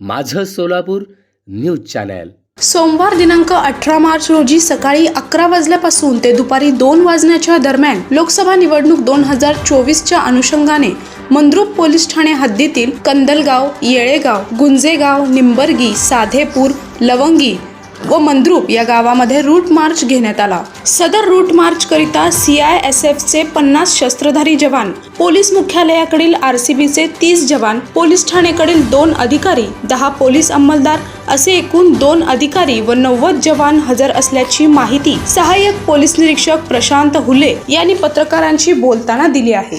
माझं Solapur news channel. सोमवार दिनांक अठरा मार्च रोजी सकाळी अकरा वाजल्यापासून ते दुपारी दोन वाजण्याच्या दरम्यान लोकसभा निवडणूक दोन हजार चोवीसच्या अनुषंगाने मंद्रुप पोलीस ठाणे हद्दीतील कंदलगाव येळेगाव गुंजेगाव निंबर्गी साधेपूर लवंगी व मंद्रुप या गावामध्ये रूट मार्च घेण्यात आला. सदर रूट मार्च करिता सी आय एस एफ चे पन्नास शस्त्रधारी जवान पोलीस मुख्यालयाकडील आर सी बीचे तीस जवान पोलीस ठाणेकडील दोन अधिकारी दहा पोलीस अंमलदार असे एकूण दोन अधिकारी व नव्वद जवान हजर असल्याची माहिती सहाय्यक पोलीस निरीक्षक प्रशांत हुले यांनी पत्रकारांशी बोलताना दिली आहे.